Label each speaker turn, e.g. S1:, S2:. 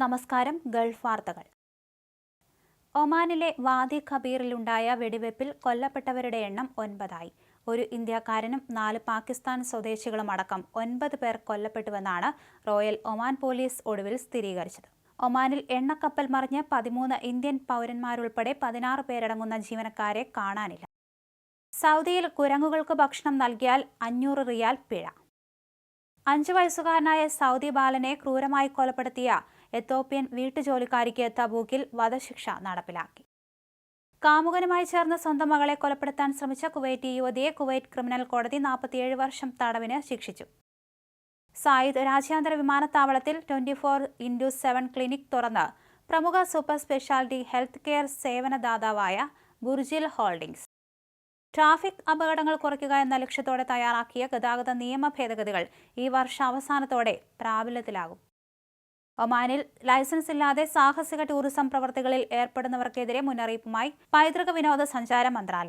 S1: നമസ്കാരം ഗൾഫ് വാർത്തകൾ. ഒമാനിലെ വാദി ഖബീറിലുണ്ടായ വെടിവെപ്പിൽ കൊല്ലപ്പെട്ടവരുടെ എണ്ണം ഒൻപതായി. ഒരു ഇന്ത്യക്കാരനും നാല് പാകിസ്ഥാൻ സ്വദേശികളും അടക്കം ഒൻപത് പേർ കൊല്ലപ്പെട്ടുവെന്നാണ് റോയൽ ഒമാൻ പോലീസ് ഒടുവിൽ സ്ഥിരീകരിച്ചത്. ഒമാനിൽ എണ്ണക്കപ്പൽ മറിഞ്ഞ് പതിമൂന്ന് ഇന്ത്യൻ പൗരന്മാരുൾപ്പെടെ പതിനാറ് പേരടങ്ങുന്ന ജീവനക്കാരെ കാണാനില്ല. സൗദിയിൽ കുരങ്ങുകൾക്ക് ഭക്ഷണം നൽകിയാൽ അഞ്ഞൂറ് റിയാൽ പിഴ. അഞ്ചു വയസ്സുകാരനായ സൗദി ബാലനെ ക്രൂരമായി കൊലപ്പെടുത്തിയ എത്തോപ്യൻ വീട്ടുജോലിക്കാരിക്ക് തബൂക്കിൽ വധശിക്ഷ നടപ്പിലാക്കി. കാമുകനുമായി ചേർന്ന് സ്വന്തം മകളെ കൊലപ്പെടുത്താൻ ശ്രമിച്ച കുവൈറ്റ് യുവതിയെ കുവൈറ്റ് ക്രിമിനൽ കോടതി നാൽപ്പത്തിയേഴ് വർഷം തടവിന് ശിക്ഷിച്ചു. സായിദ് രാജ്യാന്തര വിമാനത്താവളത്തിൽ twenty four into seven clinic തുറന്ന് പ്രമുഖ സൂപ്പർ സ്പെഷ്യാലിറ്റി ഹെൽത്ത് കെയർ സേവനദാതാവായ ബുർജിൽ ഹോൾഡിംഗ്സ് ട്രാഫിക് അപകടങ്ങൾ കുറയ്ക്കുക എന്ന ലക്ഷ്യത്തോടെ തയ്യാറാക്കിയ ഗതാഗത നിയമ ഭേദഗതികൾ ഈ വർഷാവസാനത്തോടെ പ്രാബല്യത്തിലാകും. ഒമാനിൽ ലൈസൻസ് ഇല്ലാതെ സാഹസിക ടൂറിസം പ്രവർത്തികളിൽ ഏർപ്പെടുന്നവർക്കെതിരെ മുന്നറിയിപ്പുമായി പൈതൃക വിനോദസഞ്ചാര മന്ത്രാലയം.